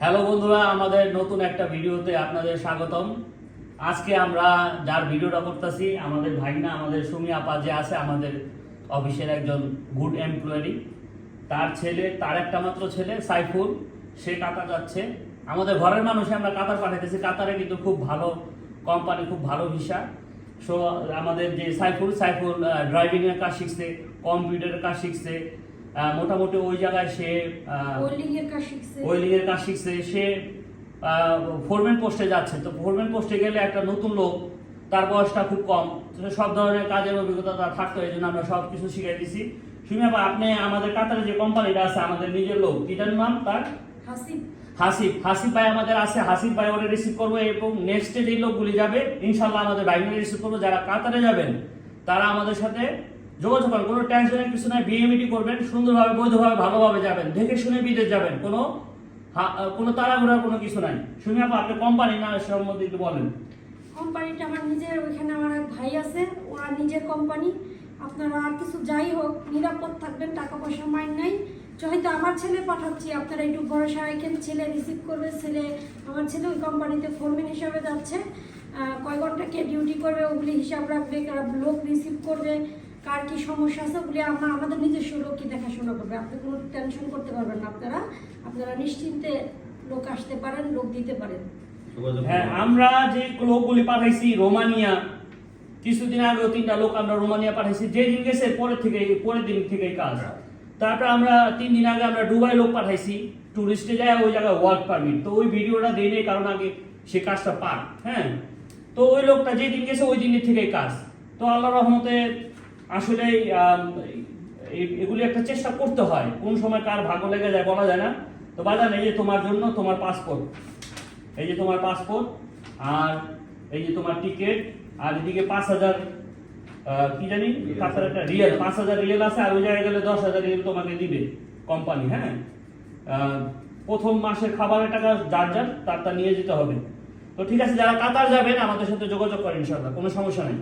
Hello বন্ধুরা, আমাদের নতুন একটা ভিডিওতে আপনাদের স্বাগতম। আজকে আমরা যার ভিডিওটা করতেছি, আমাদের ভাইনা, আমাদের সুমি আপা যে আছে, আমাদের অফিসের একজন গুড এমপ্লয়ি তার ছেলে, তার একটা মাত্র ছেলে, সাইফুল। সে কাতার যাচ্ছে। আমাদের ঘরের মানুষে আমরা কাতার পাঠাইতেছি। কাতারে কিন্তু খুব ভালো কোম্পানি খুব ভালো ভিসা সো আমাদের যে সাইফুল সাইফুল ড্রাইভিংয়ের কাজ শিখছে কম্পিউটারের কাজ শিখছে। মোটামুটি ওই জায়গায় সে আহ, ওয়েল্ডিং এর কাজ শিখছে সে ফোরম্যান পোস্টে যাচ্ছে। তো ফোরম্যান পোস্টে গেলে একটা নতুন লোক তার বয়সটা খুব কম সব ধরনের কাজের অভিজ্ঞতা তার থাকতো এই জন্য আমরা সব কিছু শিখাই দিছি। সুমিয়া আপনি আমাদের কাতারে যে কোম্পানিটা আছে আমাদের নিজের লোক কিটার নাম তার? হাসিব হাসিব হাসিব ভাই আমাদের আছে হাসিব ভাই ওরা রিসিভ করব এবং নেক্সট যে লোকগুলি যাবে ইনশাল্লাহ আমাদের বাইক রিসিভ করব যারা কাতারে যাবেন তারা আমাদের সাথে যোগাযোগ করেন, কোনো টেনশনের কিছু নাই বিএমইটি করবেন, সুন্দরভাবে, বৈধভাবে, ভালোভাবে যাবেন, দেখে শুনে বিদেশ যাবেন, কোনো কোনো তাড়াহুড়ার কোনো কিছু নাই। শুনি আপা, আপনি কোম্পানি না সম্বন্ধে একটু বলেন। কোম্পানিটা আমার নিজের, ওইখানে আমার এক ভাই আছে, ওরা নিজের কোম্পানি আপনারা আর কিছু যাই হোক, নিরাপদ থাকবেন টাকা পয়সা মাইন নাই। হয়তো আমার ছেলে পাঠাচ্ছি, আপনারা একটু ভরসা রাখেন, ছেলে রিসিভ করবে, ছেলে, আমার ছেলে ওই কোম্পানিতে ফোরম্যান হিসাবে যাচ্ছে। কয় ঘণ্টা কে ডিউটি করবে, ওগুলি হিসাব রাখবে লোক রিসিভ করবে। কার কি সমস্যা আছে ওগুলি আমরা আমাদের নিজস্ব লোকই দেখাশোনা করবে। আপনি কোনো টেনশন করতে পারবেন না আপনারা। আপনারা নিশ্চিন্তে লোক আসতে পারেন লোক দিতে পারেন। হ্যাঁ আমরা যে লোকগুলি পাঠাইছি রোমানিয়া কিছুদিন আগেও তিনটা লোক আমরা রোমানিয়া পাঠাইছি। যে দিন গেছে পরের থেকে পরের দিন থেকেই কাজ। তারপরে আমরা তিন দিন আগে আমরা দুবাই লোক পাঠাইছি। টুরিস্টে যায় ওই জায়গায় ওয়ার্ক পারমিট তো ওই ভিডিওটা দেয় নেই কারণ আগে সে কাজটা পাক। হ্যাঁ? তো ওই লোকটা যেদিন গেছে ওই দিনের থেকেই কাজ। তো আল্লাহ রহমতে আসলে এগুলি একটা চেষ্টা করতে হয়। কোন সময় কার ভাগ্য লেগে যায় বলা যায় না। তো বাজান এই যে তোমার জন্য তোমার পাসপোর্ট এই যে তোমার পাসপোর্ট আর এই যে তোমার টিকিট আর এদিকে পাঁচ হাজার কি জানি? তারপরে একটা রিয়েল পাঁচ হাজার রিয়েল আছে আর ওই জায়গায় গেলে দশ হাজার রিয়েল তোমাকে দিবে কোম্পানি হ্যাঁ? প্রথম মাসের খাবারের টাকা যার যার তার তা নিয়ে যেতে হবে। তো ঠিক আছে যারা কাতার যাবেন আমাদের সাথে যোগাযোগ করেন ইনশাল্লাহ কোনো সমস্যা নেই।